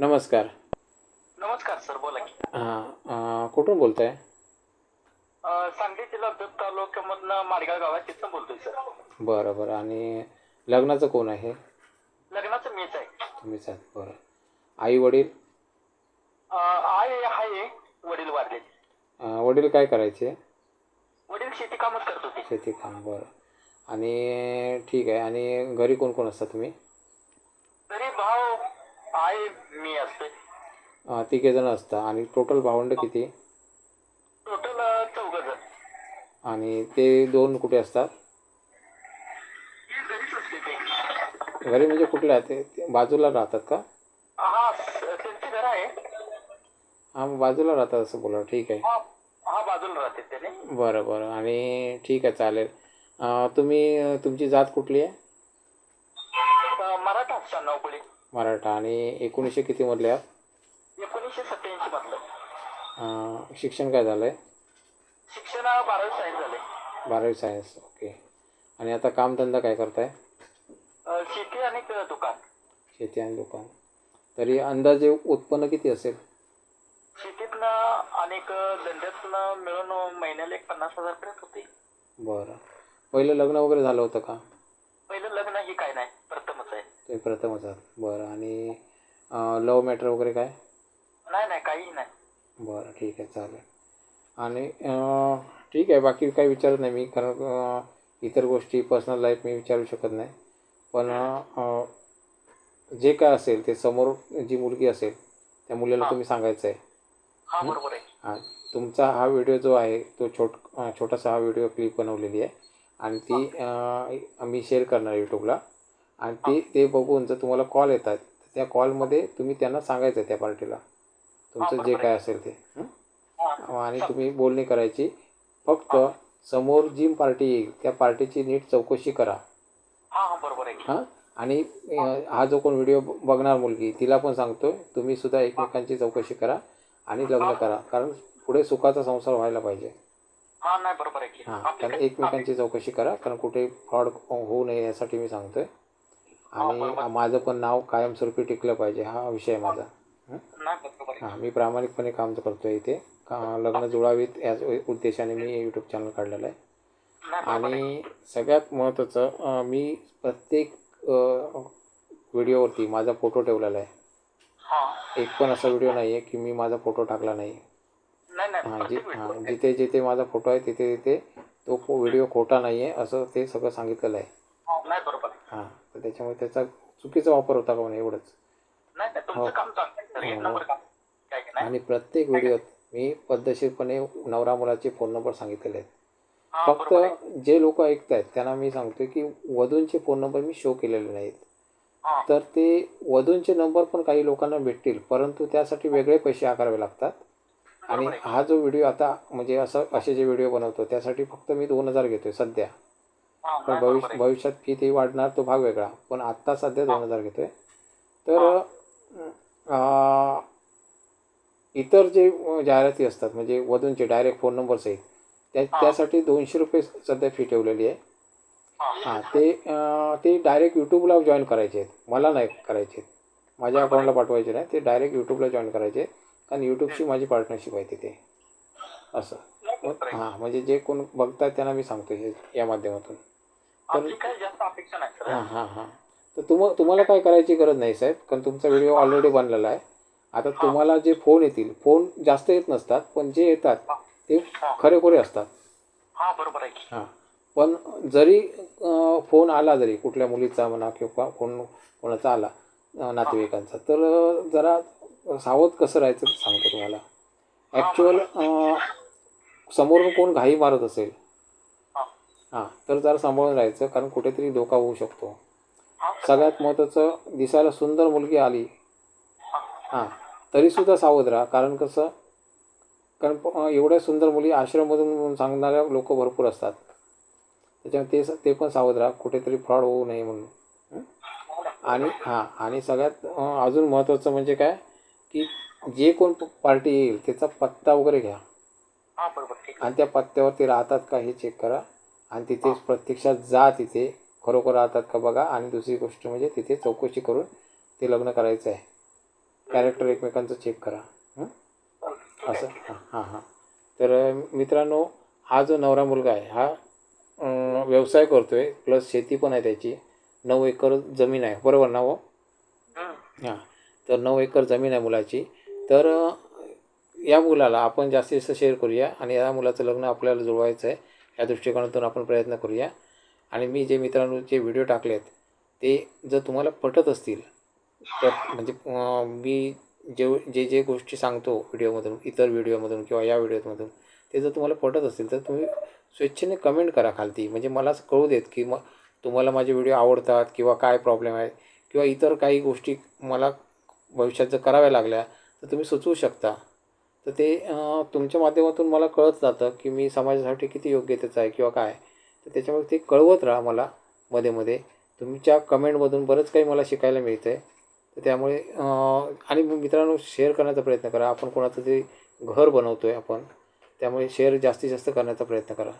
नमस्कार. नमस्कार सर बोला की. हां कुठून बोलताय? अं, सांगली जिल्हा बीड तालुक्यामधनं माडगाव गावात तिथं बोलतोय सर. बरं बरं. आणि लग्नाचं कोण आहे? लग्नाचं मीच आहे. तुम्हीच आहात बरं. आई वडील? अं, आई आहे वडील वारले. अं, वडील काय करायचे? वडील शेती कामच करत होते. शेती काम बरं. आणि ठीक आहे. आणि घरी कोण कोण असता तुम्ही? तरी भाऊ आई मी असते. अं, तिघेजण असता. आणि टोटल भावंड किती? टोटल चौघ जण. आणि ते दोन कुठे असतात? घरीच असते ते. घरी म्हणजे कुठले आहेत ते- बाजूला राहतात का? हा स- त्यांचे घर आहे. हां मग बाजूला राहतात असं बोला. ठीक आहे. हा हा बाजूला राहते त्याने बरं बरं. आणि ठीक आहे चालेल. अं, तुम्ही तुमची जात कुठली आहे? अं, मराठा मराठा आणि एकोणीसशे कितीमधले आहात एकोणीसशे सत्याऐंशी मधलं. शिक्षण काय झालं आहे शिक्षण बारावी सायन्स झाले बारावी सायन्स ओके. आणि आता कामधंदा काय करताय? शेती आणि दुकान. शेती आणि दुकान. तरी अंदाजे उत्पन्न किती असेल? शेतीतनं अनेक धंद्यातनं मिळून महिन्याला एक पन्नास हजार पर्यंत होते. बरं. पहिलं लग्न वगैरे झालं होतं का? पहिलं लग्न ही काय नाही प्रथमच आहे. तुम्ही प्रथमच आहात बरं आणि लव मॅटर वगैरे काय? नाही नाही काही नाही. बरं ठीक आहे चालेल. आणि ठीक आहे बाकी काही विचारत नाही मी कारण इतर गोष्टी पर्सनल लाईफ मी विचारू शकत नाही. पण जे काय असेल ते समोर जी मुलगी असेल त्या मुलीला तुम्ही सांगायचं आहे. हा आहे. तुमचा हा व्हिडिओ जो आहे तो छोट छोटासा हा व्हिडिओ क्लिप बनवलेली आहे. आणि ती मी शेअर करणार यूट्यूबला आणि ती ते बघून जर तुम्हाला कॉल येतात त्या कॉलमध्ये तुम्ही त्यांना सांगायचं आहे त्या पार्टीला तुमचं जे काय असेल ते. आणि तुम्ही बोलणी करायची. फक्त समोर जी पार्टी येईल त्या पार्टीची नीट चौकशी करा. हा बरोबर आहे आणि हा जो कोण व्हिडिओ बघणार मुलगी तिला पण सांगतो तुम्ही सुद्धा एकमेकांची चौकशी करा आणि लग्न करा. कारण पुढे सुखाचा संसार व्हायला पाहिजे. हा नाही बरोबर आहे की. हां कारण एकमेकांची चौकशी करा कारण कुठे फ्रॉड होऊ नये यासाठी मी सांगतोय. आणि माझं पण नाव कायमस्वरूपी टिकलं पाहिजे हा विषय आहे माझा. हं? मी प्रामाणिकपणे काम करतोय इथे. का लग्न जुळावीत याच उद्देशाने मी यूट्यूब चॅनल काढलेलं आहे. आणि सगळ्यात महत्त्वाचं मी प्रत्येक व्हिडिओवरती माझा फोटो ठेवलेला आहे. हा. एक पण असा व्हिडिओ नाही आहे की मी माझा फोटो टाकला नाही. हां जी हां जिथे जिथे माझा फोटो आहे तिथे तिथे तो व्हिडिओ खोटा नाही आहे असं ते सगळं सांगितलेलं आहे. हा, नाही बरोबर. आहे हां तर त्याच्यामुळे त्याचा चुकीचा वापर होता का म्हणे एवढंच? नाही नाही तुमचं काम चांगलं आहे सर. एक हो. नंबर काम काय की नाही? आणि प्रत्येक व्हिडिओत मी पद्धतशीरपणे नवरा मुलाचे फोन नंबर सांगितलेले आहेत. हा फक्त बरोबर आहे. जे लोक ऐकत आहेत त्यांना मी सांगतो की वधूंचे फोन नंबर मी शो केलेले नाहीत. हा. तर ते वधूंचे नंबर पण काही लोकांना भेटतील परंतु त्यासाठी वेगळे पैसे आकारावे लागतात. आणि हा जो व्हिडिओ आता म्हणजे असं असे जे व्हिडिओ बनवतो त्यासाठी फक्त मी दोन हजार घेतोय सध्या. पण भविष्य भविष्यात फी ते वाढणार तो भाग वेगळा. पण आत्ता सध्या दोन हजार घेतोय. तर इतर जे जाहिराती असतात म्हणजे वधूंचे डायरेक्ट फोन नंबर्स आहेत त्या त्यासाठी दोनशे रुपये सध्या फी ठेवलेली आहे. हा. ते ते डायरेक्ट यूट्यूबला जॉईन करायचे आहेत. मला नाही करायचे आहेत. माझ्या अकाउंटला पाठवायचे नाही. ते डायरेक्ट यूट्यूबला जॉईन करायचे आहेत. कारण यूट्यूबशी माझी पार्टनरशिप आहे तिथे. असं. हां म्हणजे जे कोण बघतात त्यांना मी सांगतो हे या माध्यमातून. हां हां हां. तर तुम तुम्हाला काय करायची गरज नाही साहेब कारण तुमचा व्हिडिओ ऑलरेडी बनलेला आहे. आता तुम्हाला जे फोन येतील फोन जास्त येत नसतात पण जे येतात ते खरेखुरे असतात. हा बरोबर आहे की. हां. पण जरी फोन आला जरी कुठल्या मुलीचा म्हणा किंवा कोण कोणाचा आला नातेवाईकांचा तर जरा सावध कसं राहायचं ते सांगतो तुम्हाला. ॲक्च्युअल समोरून कोण घाई मारत असेल हा. हां तर जरा सांभाळून राहायचं कारण कुठेतरी धोका होऊ शकतो. सगळ्यात महत्त्वाचं दिसायला सुंदर मुलगी आली हा. तरीसुद्धा सावध राहा. कारण कसं कारण एवढ्या सुंदर मुली आश्रममधून सांगणाऱ्या लोक भरपूर असतात. त्याच्यामुळे ते ते पण सावध राहा. कुठेतरी फ्रॉड होऊ नये म्हणून. हं? आणि हां आणि सगळ्यात अजून महत्त्वाचं म्हणजे काय की जे कोण पार्टी येईल त्याचा पत्ता वगैरे घ्या. हा बरोबर ठीक आणि त्या पत्त्यावर ते राहतात का हे चेक करा. आणि तिथे प्रत्यक्षात जा तिथे. खरोखर राहतात का बघा. आणि दुसरी गोष्ट म्हणजे तिथे चौकशी करून ते लग्न करायचं आहे. कॅरेक्टर एकमेकांचं चेक करा. असं? हां हां हां. तर मित्रांनो हा जो नवरा मुलगा आहे हा व्यवसाय करतो आहे प्लस शेती पण आहे त्याची. नऊ एकर जमीन आहे. बरोबर ना हो. हां. तर नऊ एकर जमीन आहे मुलाची. तर या मुलाला आपण जास्तीत जास्त शेअर करूया आणि या मुलाचं लग्न आपल्याला जुळवायचं आहे या दृष्टिकोनातून आपण प्रयत्न करूया. आणि मी जे मित्रांनो जे व्हिडिओ टाकले आहेत ते जर तुम्हाला पटत असतील तर म्हणजे मी जे जे जे गोष्टी सांगतो व्हिडिओमधून इतर व्हिडिओमधून किंवा या व्हिडिओमधून ते जर तुम्हाला पटत असतील तर तुम्ही स्वेच्छेने कमेंट करा खालती. म्हणजे मला असं कळू देत की मग तुम्हाला माझे व्हिडिओ आवडतात किंवा काय प्रॉब्लेम आहे किंवा इतर काही गोष्टी मला भविष्यात जर कराव्या लागल्या तर तुम्ही सुचवू शकता. तर ते तुमच्या माध्यमातून मला कळत जातं की मी समाजासाठी किती योग्यतेचं आहे किंवा काय. तर त्याच्यामुळे ते कळवत राहा मला मध्ये मध्ये. तुमच्या कमेंटमधून बरंच काही मला शिकायला मिळतं आहे तर त्यामुळे आणि मित्रांनो शेअर करण्याचा प्रयत्न करा. आपण कोणाचं तरी घर बनवतो आहे आपण. त्यामुळे शेअर जास्तीत जास्त करण्याचा प्रयत्न करा.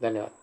धन्यवाद.